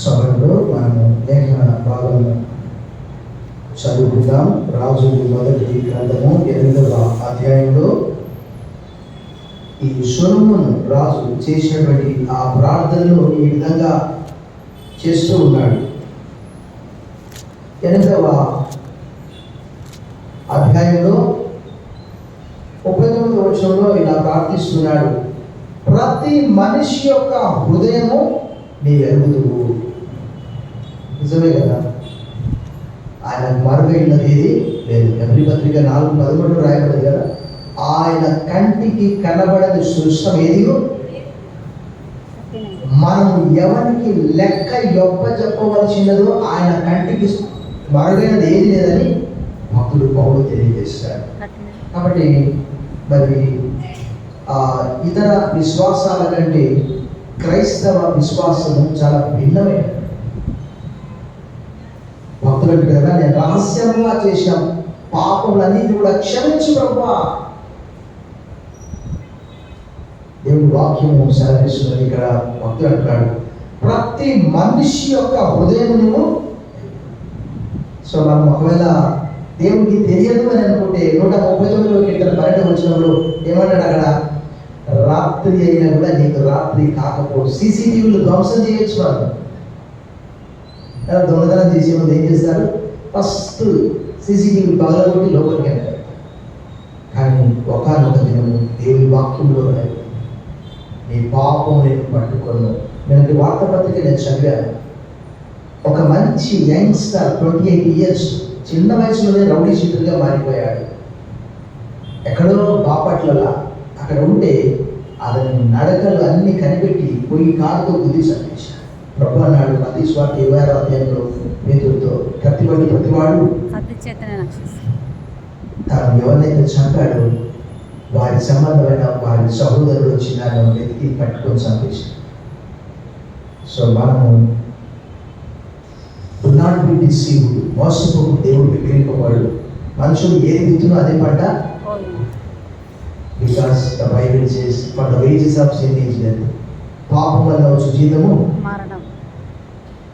సభలో మనము లేఖన భాగము చదువుకుందాం. రాజు మొదటి గ్రంథము ఎనిమిదవ అధ్యాయంలో. ఈ సొలొమోను రాజు చేసినటువంటి ఆ ప్రార్థనలు ఈ విధంగా చేస్తూ ఉన్నాడు. ఎనిమిదవ అధ్యాయంలో ముప్పై తొమ్మిది వచ్చంలో ఇలా ప్రార్థిస్తున్నాడు. ప్రతి మనిషి యొక్క హృదయము నీ ఎరుగుదువు నిజమే కదా? ఆయన మరుగైనది ఏది లేదు. ఎవరి పత్రిక నాలుగు పదకొండు రాయబడింది కదా? ఆయన కంటికి కనబడని సృష్టం ఏదిగో మనం ఎవరికి లెక్క ఎప్ప చెప్పవలసినదో ఆయన కంటికి మరుగైనది ఏది లేదని భక్తుడు పౌరులు తెలియజేస్తారు కాబట్టి మరి ఆ ఇతర విశ్వాసాల కంటే క్రైస్తవ విశ్వాసము చాలా భిన్నమైన. భక్తులు కదా నేను రహస్యంగా చేసిన పాపములన్నింటి కూడా క్షమించు ప్రభా దేవుడు వాక్యము సెలవిస్తున్నది ఇక్కడ భక్తులు అంటున్నాడు. ప్రతి మనిషి యొక్క హృదయమును సో మనం ఒకవేళ దేవునికి తెలియదు అని అనుకుంటే నూట ముప్పై తొమ్మిదిలోకి ఇక్కడ పర్యటన వచ్చినప్పుడు ఏమన్నాడు అక్కడ రాత్రి అయినా కూడా నీకు రాత్రి కాకపోవచ్చు సీసీటీవీలు ధ్వంసం చేయొచ్చు వాళ్ళు దొంగతనం చేసే ముందు ఏం చేస్తారు? ఫస్ట్ సీసీటీవీ పగలగొట్టి లోపలికి వెళ్తారు కానీ ఒకనొక దినము దేవుని వాక్యంలో నీ పాపం నేను పట్టుకున్నాను నేను వార్తాపత్రిక నేను చదివాను. ఒక మంచి యంగ్స్టర్ ట్వంటీ ఎయిట్ ఇయర్స్ చిన్న వయసులోనే రౌడీ షీటర్గా మారిపోయాడు. ఎక్కడో బాపట్లలా అక్కడ ఉంటే అతని నడకలు అన్ని కనిపెట్టి పొయ్యి కారుతో గుద్ది సంపించాడు ప్రభు అన్నాడు మతీ స్వార్థ ఇరవై ఆరో అధ్యాయంలో పేదలతో కత్తిపడి ప్రతివాడు తాను ఎవరినైతే చంపాడో వారి సంబంధమైన వారి సహోదరుడు వచ్చి నన్ను వెతికి పట్టుకొని చంపేశాడు. సో మనము డు నాట్ బి డిసీవ్డ్ మోసపోకు దేవుడు విగ్రహింపబడు మనుషులు ఏది విత్తునో అదే పంట because the Bible says for the wages of sin is death పాపం వల్ల వచ్చే జీతము మరణం.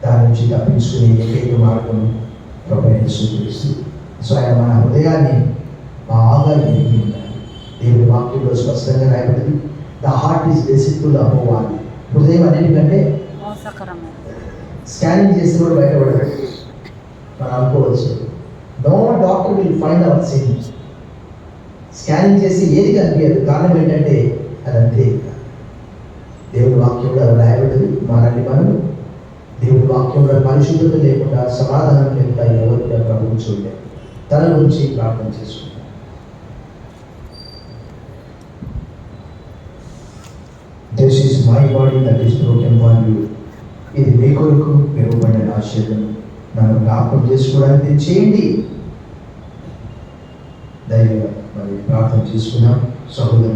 దాని నుంచి తప్పించుకునే ఏకైక మార్గం యేసుక్రీస్తు. సో ఆయన మన హృదయాన్ని బాగా ఎరిగి ఉన్నాడు దేవుడి వాక్యంలో స్పష్టంగా రాయబడింది ద హార్ట్ ఈస్ డెసిఫుల్ అవ్వాలి హృదయం అన్నిటికంటే స్కానింగ్ చేసి కూడా బయటపడదు. మనం అనుకోవచ్చు no doctor will find our sin scanning చేసి ఏది కనిపించదు. కారణం ఏంటంటే అదంతే. దేవుడి వాక్యంలో అది రాయబడింది మనల్ని మనం దేవుడి వాక్యంలో పరిశుద్ధత లేకుండా సమాధానం లేకుండా ఎవరు కూడా ప్రభువు చూడలేదు తన గురించి ప్రార్థన చేసుకుంటాం. This is my body that is broken for you ఇది మీ కొరకు పెరుగుబడిన ఆశీర్వాదం. నన్ను జ్ఞాపకం చేసుకోవడానికి చేయండి. దైవ ప్రార్థన చేసుకున్నాం. సహోదరు